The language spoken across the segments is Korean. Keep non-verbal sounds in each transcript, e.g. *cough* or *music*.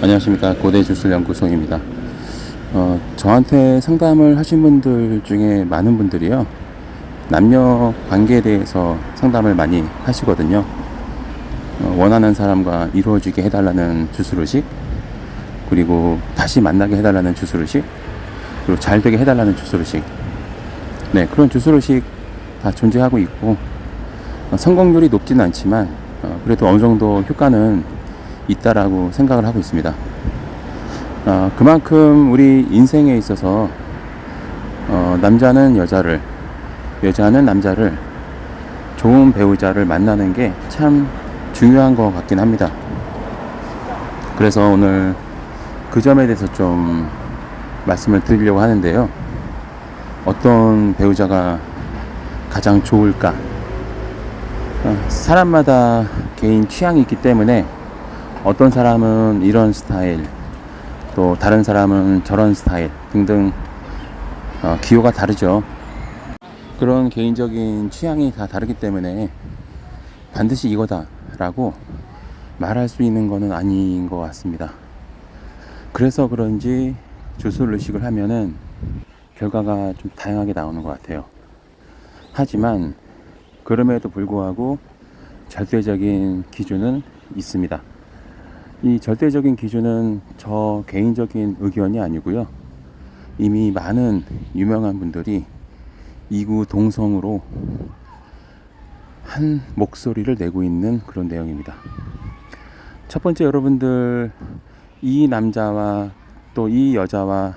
안녕하십니까 고대주술연구소입니다. 어, 저한테 상담을 하신 분들 중에 많은 분들이요 남녀 관계에 대해서 상담을 많이 하시거든요. 어, 원하는 사람과 이루어지게 해달라는 주술의식 그리고 다시 만나게 해달라는 주술의식 그리고 잘 되게 해달라는 주술의식 네 그런 주술의식 다 존재하고 있고 어, 성공률이 높지는 않지만 어, 그래도 어느 정도 효과는 있다라고 생각을 하고 있습니다. 어, 그만큼 우리 인생에 있어서 어, 남자는 여자를, 여자는 남자를 좋은 배우자를 만나는 게 참 중요한 것 같긴 합니다. 그래서 오늘 그 점에 대해서 좀 말씀을 드리려고 하는데요. 어떤 배우자가 가장 좋을까? 어, 사람마다 개인 취향이 있기 때문에 어떤 사람은 이런 스타일, 또 다른 사람은 저런 스타일 등등 어, 기호가 다르죠. 그런 개인적인 취향이 다 다르기 때문에 반드시 이거다라고 말할 수 있는 것은 아닌 것 같습니다. 그래서 그런지 주술 의식을 하면은 결과가 좀 다양하게 나오는 것 같아요. 하지만 그럼에도 불구하고 절대적인 기준은 있습니다. 이 절대적인 기준은 저 개인적인 의견이 아니고요. 이미 많은 유명한 분들이 이구 동성으로 한 목소리를 내고 있는 그런 내용입니다. 첫 번째 여러분들 이 남자와 또 이 여자와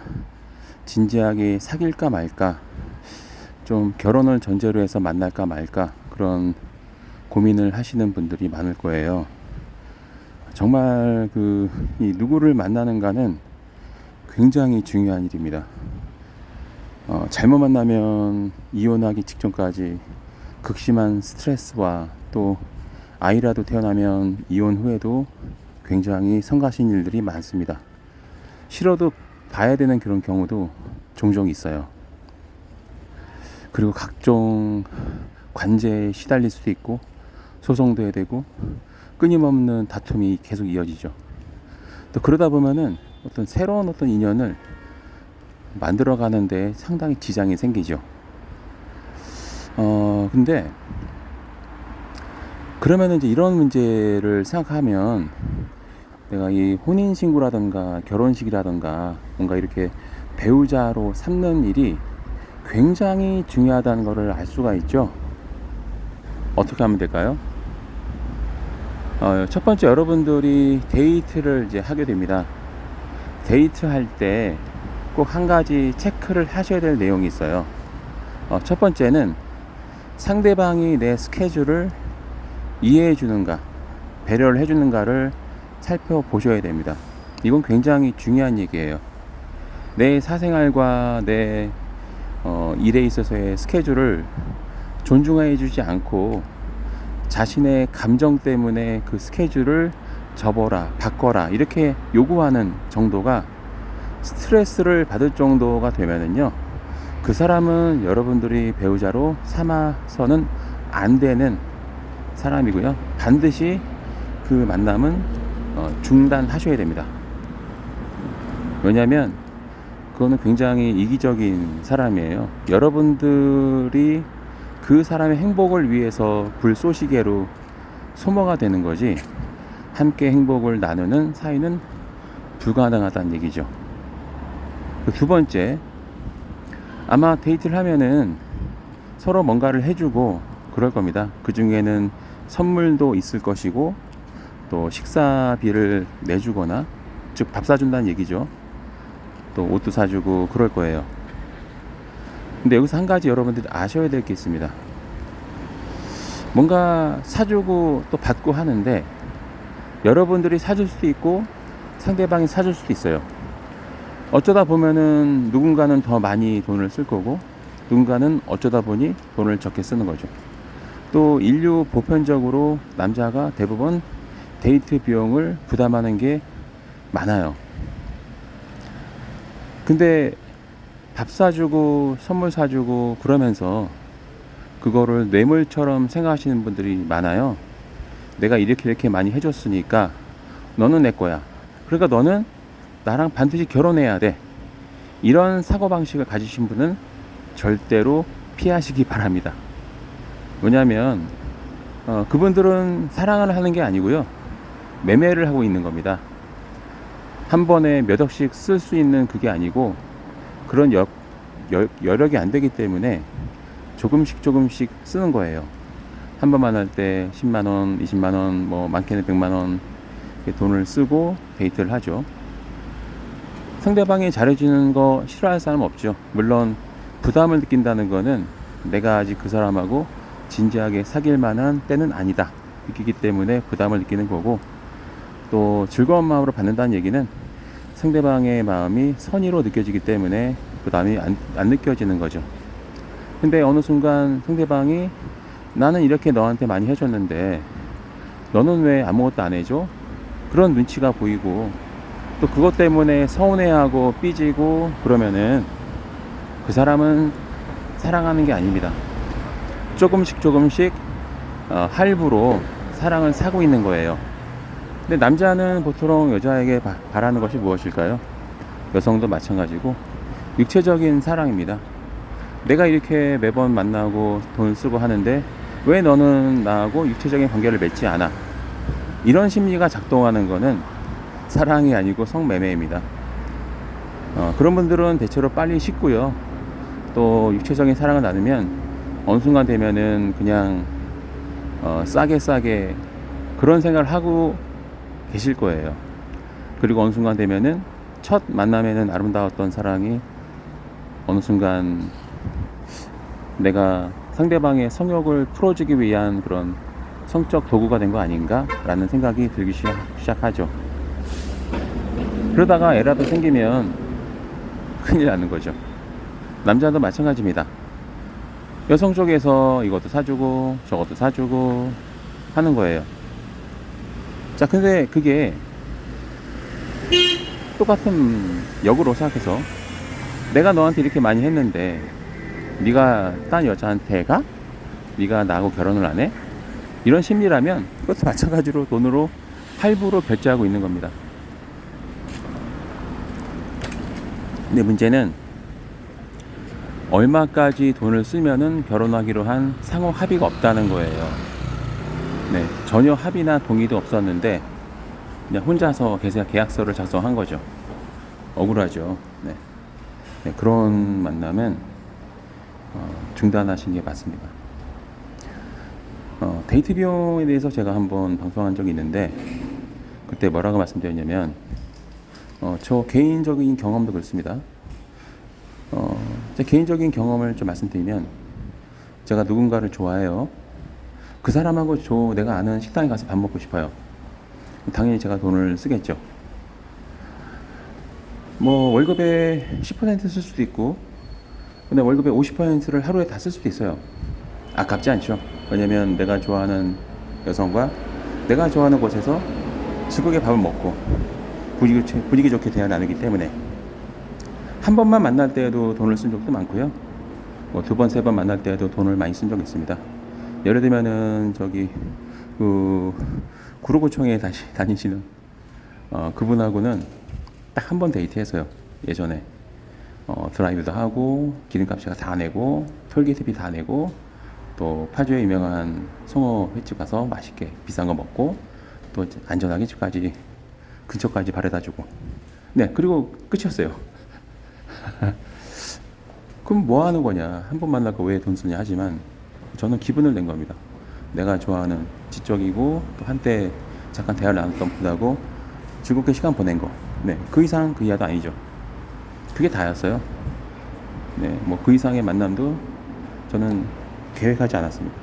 진지하게 사귈까 말까 좀 결혼을 전제로 해서 만날까 말까 그런 고민을 하시는 분들이 많을 거예요. 정말 그 이 누구를 만나는가는 굉장히 중요한 일입니다. 어, 잘못 만나면 이혼하기 직전까지 극심한 스트레스와 또 아이라도 태어나면 이혼 후에도 굉장히 성가신 일들이 많습니다. 싫어도 봐야 되는 그런 경우도 종종 있어요. 그리고 각종 관제에 시달릴 수도 있고 소송도 해야 되고 끊임없는 다툼이 계속 이어지죠. 또 그러다 보면은 어떤 새로운 어떤 인연을 만들어 가는데 상당히 지장이 생기죠. 어, 근데 그러면은 이제 이런 문제를 생각하면 내가 이 혼인신고라든가 결혼식이라든가 뭔가 이렇게 배우자로 삼는 일이 굉장히 중요하다는 것을 알 수가 있죠. 어떻게 하면 될까요? 어, 첫 번째 여러분들이 데이트를 이제 하게 됩니다. 데이트 할 때 꼭 한 가지 체크를 하셔야 될 내용이 있어요. 어, 첫 번째는 상대방이 내 스케줄을 이해해 주는가, 배려를 해 주는가를 살펴보셔야 됩니다. 이건 굉장히 중요한 얘기예요. 내 사생활과 내 어, 일에 있어서의 스케줄을 존중해 주지 않고 자신의 감정 때문에 그 스케줄을 접어라, 바꿔라, 이렇게 요구하는 정도가 스트레스를 받을 정도가 되면은요, 그 사람은 여러분들이 배우자로 삼아서는 안 되는 사람이고요. 반드시 그 만남은 어, 중단하셔야 됩니다. 왜냐하면 그거는 굉장히 이기적인 사람이에요. 여러분들이 그 사람의 행복을 위해서 불쏘시개로 소모가 되는 거지 함께 행복을 나누는 사이는 불가능하다는 얘기죠. 그두 번째, 아마 데이트를 하면은 서로 뭔가를 해주고 그럴 겁니다. 그 중에는 선물도 있을 것이고 또 식사비를 내주거나 즉 밥 사준다는 얘기죠. 또 옷도 사주고 그럴 거예요. 근데 여기서 한 가지 여러분들이 아셔야 될 게 있습니다. 뭔가 사주고 또 받고 하는데 여러분들이 사줄 수도 있고 상대방이 사줄 수도 있어요. 어쩌다 보면은 누군가는 더 많이 돈을 쓸 거고 누군가는 어쩌다 보니 돈을 적게 쓰는 거죠. 또 인류 보편적으로 남자가 대부분 데이트 비용을 부담하는 게 많아요. 근데 밥 사주고 선물 사주고 그러면서 그거를 뇌물처럼 생각하시는 분들이 많아요. 내가 이렇게 이렇게 많이 해줬으니까 너는 내 거야. 그러니까 너는 나랑 반드시 결혼해야 돼. 이런 사고방식을 가지신 분은 절대로 피하시기 바랍니다. 왜냐하면 어, 그분들은 사랑을 하는 게 아니고요. 매매를 하고 있는 겁니다. 한 번에 몇 억씩 쓸 수 있는 그게 아니고 그런 여, 여, 여력이 안 되기 때문에 조금씩 조금씩 쓰는 거예요. 한 번만 할 때 10만 원, 20만 원, 뭐 많게는 100만 원 이렇게 돈을 쓰고 데이트를 하죠. 상대방이 잘해주는 거 싫어할 사람 없죠. 물론 부담을 느낀다는 거는 내가 아직 그 사람하고 진지하게 사귈 만한 때는 아니다. 느끼기 때문에 부담을 느끼는 거고 또 즐거운 마음으로 받는다는 얘기는 상대방의 마음이 선의로 느껴지기 때문에 부담이 안, 안 느껴지는 거죠. 근데 어느 순간 상대방이 나는 이렇게 너한테 많이 해줬는데 너는 왜 아무것도 안 해줘? 그런 눈치가 보이고 또 그것 때문에 서운해하고 삐지고 그러면은 그 사람은 사랑하는 게 아닙니다. 조금씩 조금씩 어, 할부로 사랑을 사고 있는 거예요. 근데 남자는 보통 여자에게 바, 바라는 것이 무엇일까요? 여성도 마찬가지고 육체적인 사랑입니다. 내가 이렇게 매번 만나고 돈을 쓰고 하는데 왜 너는 나하고 육체적인 관계를 맺지 않아? 이런 심리가 작동하는 거는 사랑이 아니고 성매매입니다. 어, 그런 분들은 대체로 빨리 식고요. 또 육체적인 사랑을 나누면 어느 순간 되면은 그냥 어, 싸게 싸게 그런 생각을 하고 계실 거예요. 그리고 어느 순간 되면은 첫 만남에는 아름다웠던 사랑이 어느 순간 내가 상대방의 성욕을 풀어주기 위한 그런 성적 도구가 된 거 아닌가라는 생각이 들기 시작, 시작하죠. 그러다가 애라도 생기면 큰일 나는 거죠. 남자도 마찬가지입니다. 여성 쪽에서 이것도 사주고 저것도 사주고 하는 거예요. 자, 근데 그게 똑같은 역으로 생각해서 내가 너한테 이렇게 많이 했는데 네가 딴 여자한테 가? 네가 나하고 결혼을 안 해? 이런 심리라면 그것도 마찬가지로 돈으로 할부로 결제하고 있는 겁니다. 근데 문제는 얼마까지 돈을 쓰면은 결혼하기로 한 상호 합의가 없다는 거예요. 네, 전혀 합의나 동의도 없었는데 그냥 혼자서 계약 계약서를 작성한 거죠. 억울하죠. 네, 네 그런 만남은 어, 중단하신 게 맞습니다. 어, 데이트 비용에 대해서 제가 한번 방송한 적이 있는데 그때 뭐라고 말씀드렸냐면 어, 저 개인적인 경험도 그렇습니다. 어, 제 개인적인 경험을 좀 말씀드리면 제가 누군가를 좋아해요. 그 사람하고 저 내가 아는 식당에 가서 밥 먹고 싶어요. 당연히 제가 돈을 쓰겠죠. 뭐 월급의 10%쓸 수도 있고 근데 월급의 50%를 하루에 다 쓸 수도 있어요. 아깝지 않죠. 왜냐면 내가 좋아하는 여성과 내가 좋아하는 곳에서 즐겁게 밥을 먹고 분위기, 분위기 좋게 대화 나누기 때문에 한 번만 만날 때에도 돈을 쓴 적도 많고요. 뭐 두 번, 세 번 만날 때에도 돈을 많이 쓴 적이 있습니다. 예를 들면은 저기 그 구로구청에 다시 *laughs* 다니시는 어, 그분하고는 딱 한 번 데이트했어요. 예전에 어, 드라이브도 하고 기름값이 다 내고 톨게이트비 다 내고 또 파주에 유명한 송어 횟집 가서 맛있게 비싼 거 먹고 또 안전하게 집까지 근처까지 바래다주고 네 그리고 끝이었어요. *laughs* 그럼 뭐 하는 거냐 한 번 만나고 왜 돈 쓰냐 하지만 저는 기분을 낸 겁니다. 내가 좋아하는 지적이고 또 한때 잠깐 대화를 나눴던 분하고 즐겁게 시간 보낸 거. 네, 그 이상 그 이하도 아니죠. 그게 다였어요. 네, 뭐 그 이상의 만남도 저는 계획하지 않았습니다.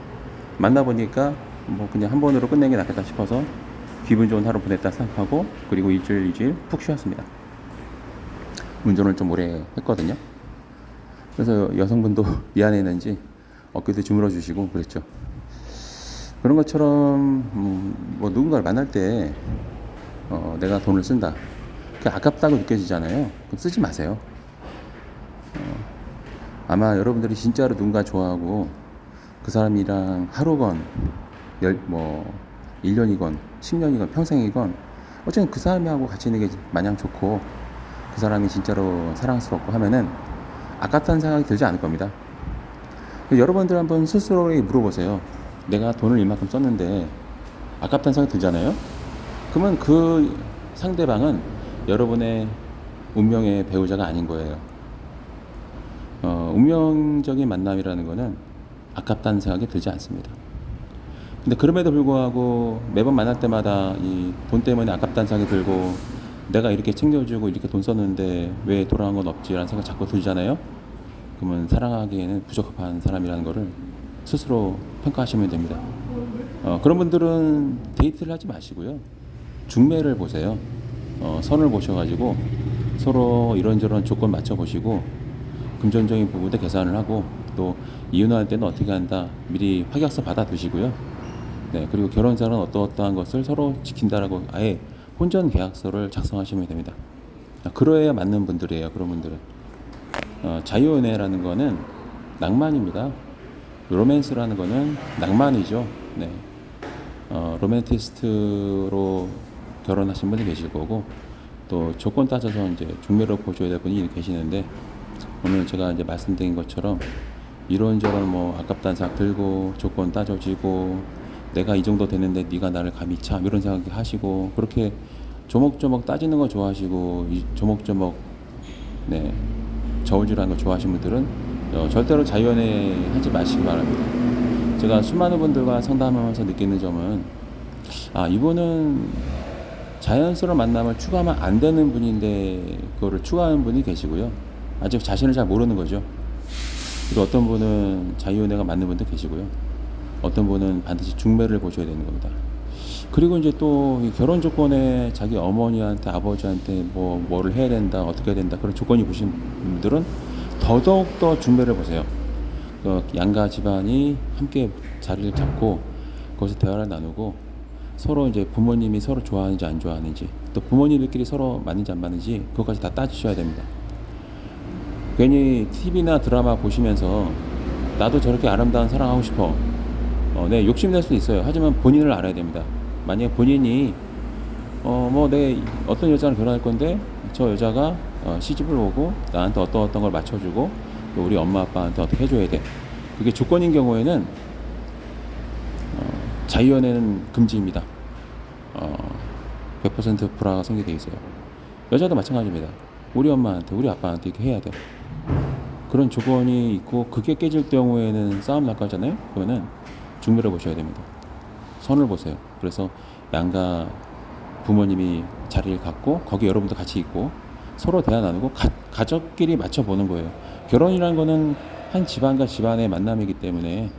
만나 보니까 뭐 그냥 한 번으로 끝내는 게 낫겠다 싶어서 기분 좋은 하루 보냈다 생각하고 그리고 일주일 일주일 푹 쉬었습니다. 운전을 좀 오래 했거든요. 그래서 여성분도 *laughs* 미안했는지 어깨도 주물어 주시고 그랬죠. 그런 것처럼 음, 뭐 누군가를 만날 때 어, 내가 돈을 쓴다. 그 아깝다고 느껴지잖아요. 그럼 쓰지 마세요. 어, 아마 여러분들이 진짜로 누군가 좋아하고 그 사람이랑 하루건 열, 뭐 1년이건 10년이건 평생이건 어쨌든 그 사람하고 같이 있는 게 마냥 좋고 그 사람이 진짜로 사랑스럽고 하면은 아깝다는 생각이 들지 않을 겁니다. 여러분들 한번 스스로에게 물어보세요. 내가 돈을 이만큼 썼는데 아깝다는 생각이 들잖아요. 그러면 그 상대방은 여러분의 운명의 배우자가 아닌 거예요. 어, 운명적인 만남이라는 거는 아깝다는 생각이 들지 않습니다. 근데 그럼에도 불구하고 매번 만날 때마다 이 돈 때문에 아깝다는 생각이 들고 내가 이렇게 챙겨주고 이렇게 돈 썼는데 왜 돌아간 건 없지라는 생각 자꾸 들잖아요. 그러면 사랑하기에는 부적합한 사람이라는 거를 스스로 평가하시면 됩니다. 어, 그런 분들은 데이트를 하지 마시고요. 중매를 보세요. 어, 선을 보셔가지고 서로 이런저런 조건 맞춰보시고 금전적인 부분에 계산을 하고 또 이혼할 때는 어떻게 한다 미리 확약서 받아두시고요. 네, 그리고 결혼자는 어떠어떠한 것을 서로 지킨다라고 아예 혼전 계약서를 작성하시면 됩니다. 아, 그러해야 맞는 분들이에요. 그런 분들은 어, 자유연애라는 거는 낭만입니다. 로맨스라는 거는 낭만이죠. 네. 어, 로맨티스트로 결혼하신 분이 계실 거고 또 조건 따져서 이제 중매로 보셔야 될 분이 계시는데 오늘 제가 이제 말씀드린 것처럼 이런저런 뭐 아깝다는 생각 들고 조건 따져지고 내가 이 정도 되는데 네가 나를 감히 참 이런 생각 하시고 그렇게 조목조목 따지는 거 좋아하시고 이 조목조목 네 저울질하는 거 좋아하시는 분들은 어, 절대로 자유연애 하지 마시기 바랍니다. 제가 수많은 분들과 상담하면서 느끼는 점은 아 이분은 자연스러운 만남을 추구하면 안 되는 분인데 그거를 추구하는 분이 계시고요. 아직 자신을 잘 모르는 거죠. 그리고 어떤 분은 자유연애가 맞는 분도 계시고요. 어떤 분은 반드시 중매를 보셔야 되는 겁니다. 그리고 이제 또이 결혼 조건에 자기 어머니한테 아버지한테 뭐 뭐를 해야 된다 어떻게 해야 된다 그런 조건이 보신 분들은 더더욱 더 중매를 보세요. 그 양가 집안이 함께 자리를 잡고 거기서 대화를 나누고 서로 이제 부모님이 서로 좋아하는지 안 좋아하는지 또 부모님들끼리 서로 맞는지 안 맞는지 그것까지 다 따지셔야 됩니다. 괜히 TV나 드라마 보시면서 나도 저렇게 아름다운 사랑하고 싶어. 어, 네, 욕심낼 수도 있어요. 하지만 본인을 알아야 됩니다. 만약에 본인이 어, 뭐, 내 어떤 여자랑 결혼할 건데 저 여자가 어, 시집을 오고 나한테 어떤 어떤 걸 맞춰주고 또 우리 엄마 아빠한테 어떻게 해줘야 돼. 그게 조건인 경우에는 어, 자유연애는 금지입니다. 어, 100% 불화가 생기게 돼 있어요. 여자도 마찬가지입니다. 우리 엄마한테, 우리 아빠한테 이렇게 해야 돼. 그런 조건이 있고 그게 깨질 경우에는 싸움 날 거잖아요. 그거는 중매를 보셔야 됩니다. 선을 보세요. 그래서 양가 부모님이 자리를 갖고 거기 여러분도 같이 있고 서로 대화 나누고 가, 가족끼리 맞춰 보는 거예요. 결혼이라는 거는 한 집안과 집안의 만남이기 때문에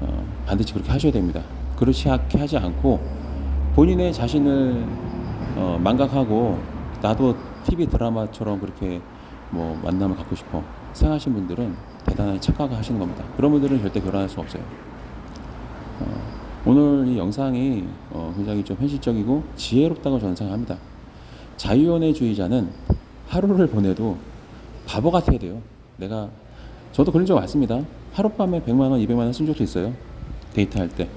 어, 반드시 그렇게 하셔야 됩니다. 그렇게 하지 않고 본인의 자신을 어, 망각하고 나도 TV 드라마처럼 그렇게 뭐 만남을 갖고 싶어 생각하신 분들은 대단히 착각하시는 겁니다. 그런 분들은 절대 결혼할 수 없어요. 어, 오늘 이 영상이 어, 굉장히 좀 현실적이고 지혜롭다고 저는 생각합니다. 자유연애주의자는 하루를 보내도 바보 같아야 돼요. 내가 저도 그런 적 많습니다. 하룻밤에 100만 원, 200만 원 쓴 적도 있어요. 데이트할 때.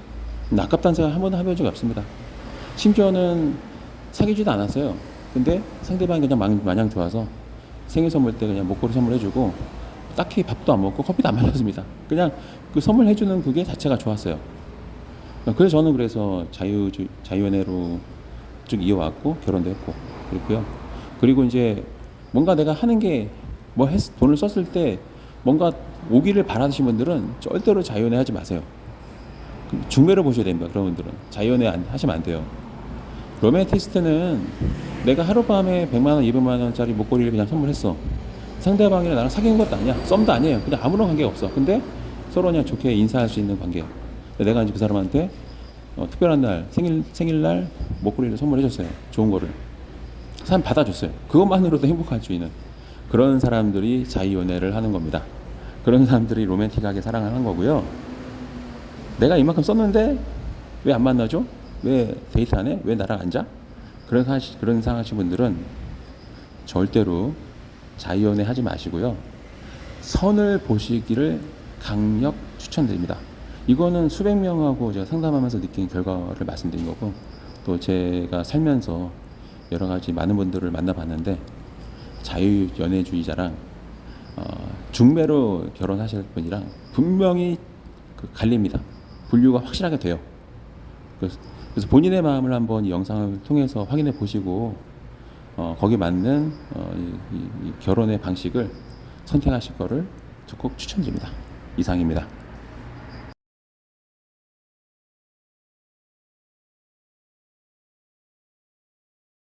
아깝다는 생각 한 번도 해본 적이 없습니다. 심지어는 사귀지도 않았어요. 근데 상대방이 그냥 마- 마냥 좋아서 생일 선물 때 그냥 목걸이 선물해주고 딱히 밥도 안 먹고 커피도 안 마셨습니다. 그냥 그 선물해주는 그게 자체가 좋았어요. 그래서 저는 그래서 자유 자유연애로 쭉 이어왔고 결혼도 했고 그렇고요. 그리고 이제 뭔가 내가 하는 게 뭐 돈을 썼을 때 뭔가 오기를 바라시는 분들은 절대로 자유연애 하지 마세요. 그 중매를 보셔야 됩니다. 그런 분들은 자유연애 안, 하시면 안 돼요. 로맨티스트는 내가 하룻밤에 100만 원, 200만 원짜리 목걸이를 그냥 선물했어. 상대방이랑 나랑 사귄 것도 아니야. 썸도 아니에요. 그냥 아무런 관계가 없어. 근데 서로 그냥 좋게 인사할 수 있는 관계야. 내가 이제 그 사람한테 어, 특별한 날, 생일, 생일날 목걸이를 선물해줬어요. 좋은 거를. 사람 받아줬어요. 그것만으로도 행복할 수 있는 그런 사람들이 자유연애를 하는 겁니다. 그런 사람들이 로맨틱하게 사랑을 하는 거고요. 내가 이만큼 썼는데 왜 안 만나죠? 왜 데이트 안 해? 왜 나랑 앉아? 그런 하시, 그런 상하신 분들은 절대로 자유연애 하지 마시고요. 선을 보시기를 강력 추천드립니다. 이거는 수백 명하고 제가 상담하면서 느낀 결과를 말씀드린 거고 또 제가 살면서 여러 가지 많은 분들을 만나봤는데 자유 연애주의자랑 어, 중매로 결혼하실 분이랑 분명히 그 갈립니다. 분류가 확실하게 돼요. 그래서, 그래서 본인의 마음을 한번 이 영상을 통해서 확인해 보시고 어, 거기 맞는 어, 이, 이- 이 결혼의 방식을 선택하실 거를 적극 추천드립니다. 이상입니다.